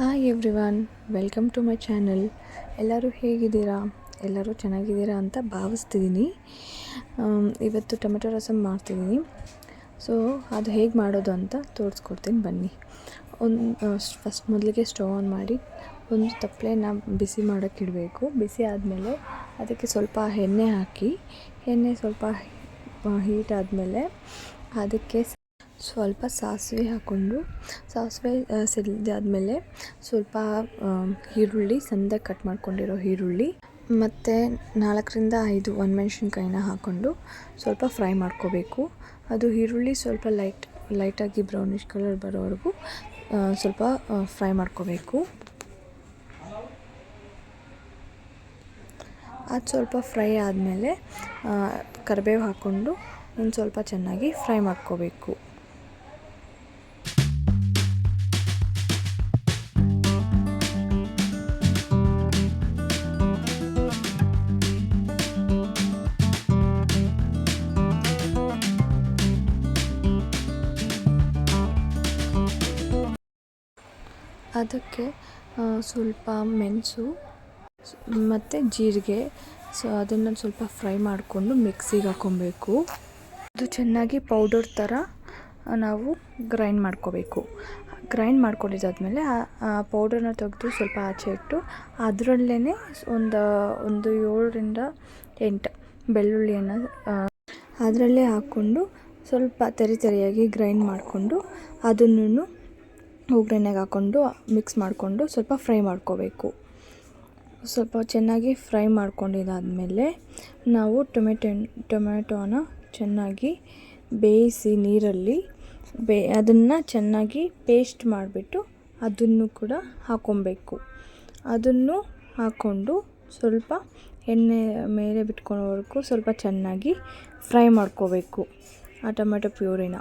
Hi everyone welcome to my channel ಎಲ್ಲರೂ ಹೇಗಿದ್ದೀರಾ? ಎಲ್ಲರೂ ಚೆನ್ನಾಗಿದ್ದೀರಾ ಅಂತ ಭಾವಿಸ್ತಿದ್ದೀನಿ. ಇವತ್ತು ಟೊಮೆಟೊ ರಸಮ್ ಮಾಡ್ತಿದ್ದೀನಿ. ಸೊ ಅದು ಹೇಗೆ ಮಾಡೋದು ಅಂತ ತೋರಿಸ್ಕೊಡ್ತೀನಿ ಬನ್ನಿ. ಒಂದು ಫಸ್ಟ್ ಮೊದಲಿಗೆ ಸ್ಟವ್ ಆನ್ ಮಾಡಿ, ಒಂದು ತಪ್ಪಲೆನ ಬಿಸಿ ಮಾಡೋಕ್ಕೆ ಇಡಬೇಕು. ಬಿಸಿ ಆದಮೇಲೆ ಅದಕ್ಕೆ ಸ್ವಲ್ಪ ಎಣ್ಣೆ ಹಾಕಿ, ಎಣ್ಣೆ ಸ್ವಲ್ಪ ಹೀಟ್ ಆದಮೇಲೆ ಅದಕ್ಕೆ ಸ್ವಲ್ಪ ಸಾಸಿವೆ ಹಾಕ್ಕೊಂಡು, ಸಾಸಿವೆ ಸಿಡಿದಾದ್ಮೇಲೆ ಸ್ವಲ್ಪ ಈರುಳ್ಳಿ, ಸಂದ ಕಟ್ ಮಾಡ್ಕೊಂಡಿರೋ ಈರುಳ್ಳಿ, ಮತ್ತು ನಾಲ್ಕರಿಂದ ಐದು ಒಣಮೆಣ್ಸಿನ್ಕಾಯಿನ ಹಾಕ್ಕೊಂಡು ಸ್ವಲ್ಪ ಫ್ರೈ ಮಾಡ್ಕೋಬೇಕು. ಅದು ಈರುಳ್ಳಿ ಸ್ವಲ್ಪ ಲೈಟ್, ಲೈಟಾಗಿ ಬ್ರೌನಿಷ್ ಕಲರ್ ಬರೋವರೆಗೂ ಸ್ವಲ್ಪ ಫ್ರೈ ಮಾಡ್ಕೋಬೇಕು. ಅದು ಸ್ವಲ್ಪ ಫ್ರೈ ಆದಮೇಲೆ ಕರಿಬೇವು ಹಾಕ್ಕೊಂಡು ಒಂದು ಸ್ವಲ್ಪ ಚೆನ್ನಾಗಿ ಫ್ರೈ ಮಾಡ್ಕೋಬೇಕು. ಅದಕ್ಕೆ ಸ್ವಲ್ಪ ಮೆಣಸು ಮತ್ತು ಜೀರಿಗೆ, ಸೊ ಅದನ್ನು ಸ್ವಲ್ಪ ಫ್ರೈ ಮಾಡಿಕೊಂಡು ಮಿಕ್ಸಿಗೆ ಹಾಕ್ಕೊಬೇಕು ಅದು ಚೆನ್ನಾಗಿ ಪೌಡರ್ ಥರ ನಾವು ಗ್ರೈಂಡ್ ಮಾಡ್ಕೋಬೇಕು. ಗ್ರೈಂಡ್ ಮಾಡ್ಕೊಂಡಿದ್ದಾದ್ಮೇಲೆ, ಆ ಪೌಡರ್ನ ತೆಗೆದು ಸ್ವಲ್ಪ ಆಚೆ ಇಟ್ಟು ಅದರಲ್ಲೇ ಒಂದು ಒಂದು ಏಳರಿಂದ ಎಂಟು ಬೆಳ್ಳುಳ್ಳಿಯನ್ನು ಅದರಲ್ಲೇ ಹಾಕ್ಕೊಂಡು ಸ್ವಲ್ಪ ತೆರಿ ತೆರಿಯಾಗಿ ಗ್ರೈಂಡ್ ಮಾಡಿಕೊಂಡು, ಅದನ್ನು ಒಗ್ಗರಣೆಗೆ ಹಾಕ್ಕೊಂಡು ಮಿಕ್ಸ್ ಮಾಡಿಕೊಂಡು ಸ್ವಲ್ಪ ಫ್ರೈ ಮಾಡ್ಕೋಬೇಕು. ಸ್ವಲ್ಪ ಚೆನ್ನಾಗಿ ಫ್ರೈ ಮಾಡ್ಕೊಂಡಿದ್ದಾದಮೇಲೆ ನಾವು ಟೊಮೆಟೊ, ಟೊಮೆಟೊನ ಚೆನ್ನಾಗಿ ಬೇಯಿಸಿ ನೀರಲ್ಲಿ ಬೇ, ಅದನ್ನು ಚೆನ್ನಾಗಿ ಪೇಸ್ಟ್ ಮಾಡಿಬಿಟ್ಟು ಅದನ್ನು ಕೂಡ ಹಾಕ್ಕೊಬೇಕು. ಅದನ್ನು ಹಾಕ್ಕೊಂಡು ಸ್ವಲ್ಪ ಎಣ್ಣೆ ಮೇಲೆ ಬಿಟ್ಕೊಳ್ಳೋವರೆಗೂ ಸ್ವಲ್ಪ ಚೆನ್ನಾಗಿ ಫ್ರೈ ಮಾಡ್ಕೋಬೇಕು ಆ ಟೊಮೆಟೊ ಪ್ಯೂರಿನ.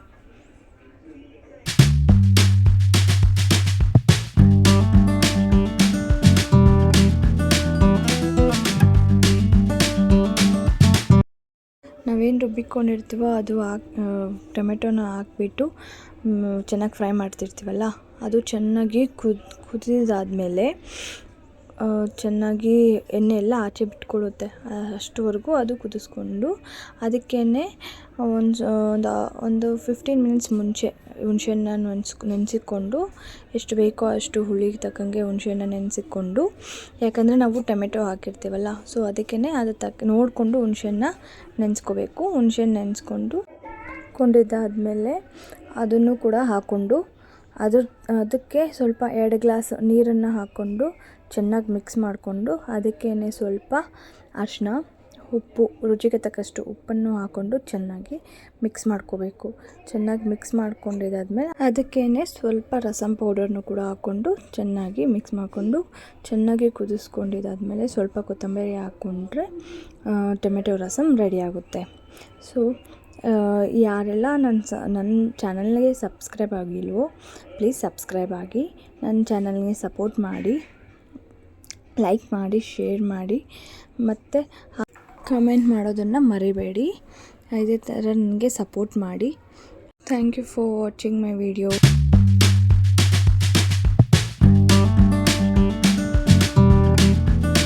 ನಾವೇನು ರುಬ್ಬಿಕೊಂಡಿರ್ತೀವೋ ಅದು ಹಾಕಿ ಟೊಮೆಟೊನ ಹಾಕ್ಬಿಟ್ಟು ಚೆನ್ನಾಗಿ ಫ್ರೈ ಮಾಡ್ತಿರ್ತೀವಲ್ಲ ಅದು ಚೆನ್ನಾಗಿ ಕುದ್ ಕುದಿದಾದ್ಮೇಲೆ ಚೆನ್ನಾಗಿ ಎಣ್ಣೆ ಎಲ್ಲ ಆಚೆ ಬಿಟ್ಕೊಳುತ್ತೆ. ಅಷ್ಟುವರೆಗೂ ಅದು ಕುದಿಸ್ಕೊಂಡು ಅದಕ್ಕೇ ಒಂದು ಒಂದು ಒಂದು ಫಿಫ್ಟೀನ್ ಮಿನಿಟ್ಸ್ ಮುಂಚೆ ಹುಣ್ಸೆಹಣ್ಣ ನೆನ್ಸಿ, ನೆನೆಸಿಕೊಂಡು ಎಷ್ಟು ಬೇಕೋ ಅಷ್ಟು ಹುಳಿಗೆ ತಕ್ಕಂಗೆ ಹುಣ್ಸೆಹಣ್ಣ ನೆನೆಸಿಕೊಂಡು, ಯಾಕಂದರೆ ನಾವು ಟೊಮೆಟೊ ಹಾಕಿರ್ತೀವಲ್ಲ, ಸೊ ಅದಕ್ಕೇ ಅದು ತಕ್ಕ ನೋಡಿಕೊಂಡು ಹುಣ್ಸೆಹಣ್ಣ ನೆನೆಸ್ಕೋಬೇಕು. ಹುಣ್ಸೆಹಣ್ಣು ನೆನೆಸ್ಕೊಂಡು ಕೊಂಡಿದ್ದಾದಮೇಲೆ ಅದನ್ನು ಕೂಡ ಹಾಕ್ಕೊಂಡು ಅದ್ರ, ಅದಕ್ಕೆ ಸ್ವಲ್ಪ ಎರಡು ಗ್ಲಾಸ್ ನೀರನ್ನು ಹಾಕ್ಕೊಂಡು ಚೆನ್ನಾಗಿ ಮಿಕ್ಸ್ ಮಾಡಿಕೊಂಡು ಅದಕ್ಕೇ ಸ್ವಲ್ಪ ಅರಿಶಿನ ಉಪ್ಪು, ರುಚಿಗೆ ತಕ್ಕಷ್ಟು ಉಪ್ಪನ್ನು ಹಾಕ್ಕೊಂಡು ಚೆನ್ನಾಗಿ ಮಿಕ್ಸ್ ಮಾಡ್ಕೋಬೇಕು. ಚೆನ್ನಾಗಿ ಮಿಕ್ಸ್ ಮಾಡ್ಕೊಂಡಿದ್ದಾದ್ಮೇಲೆ ಅದಕ್ಕೇ ಸ್ವಲ್ಪ ರಸಂ ಪೌಡರ್ನು ಕೂಡ ಹಾಕ್ಕೊಂಡು ಚೆನ್ನಾಗಿ ಮಿಕ್ಸ್ ಮಾಡಿಕೊಂಡು ಚೆನ್ನಾಗಿ ಕುದಿಸ್ಕೊಂಡಿದ್ದಾದ್ಮೇಲೆ ಸ್ವಲ್ಪ ಕೊತ್ತಂಬರಿ ಹಾಕ್ಕೊಂಡ್ರೆ ಟೊಮೆಟೊ ರಸಮ್ ರೆಡಿ ಆಗುತ್ತೆ. ಸೊ ಯಾರೆಲ್ಲ ನನ್ನ ಸ, ನನ್ನ ಚಾನಲ್ಗೆ ಸಬ್ಸ್ಕ್ರೈಬ್ ಆಗಿಲ್ವೋ ಪ್ಲೀಸ್ ಸಬ್ಸ್ಕ್ರೈಬ್ ಆಗಿ. ನನ್ನ ಚಾನಲ್ಗೆ ಸಪೋರ್ಟ್ ಮಾಡಿ ಲೈಕ್ ಮಾಡಿ ಶೇರ್ ಮಾಡಿ, ಮತ್ತು ಕಮೆಂಟ್ ಮಾಡೋದನ್ನು ಮರಿಬೇಡಿ. ಇದೇ ಥರ ನನಗೆ ಸಪೋರ್ಟ್ ಮಾಡಿ. Thank you for watching my video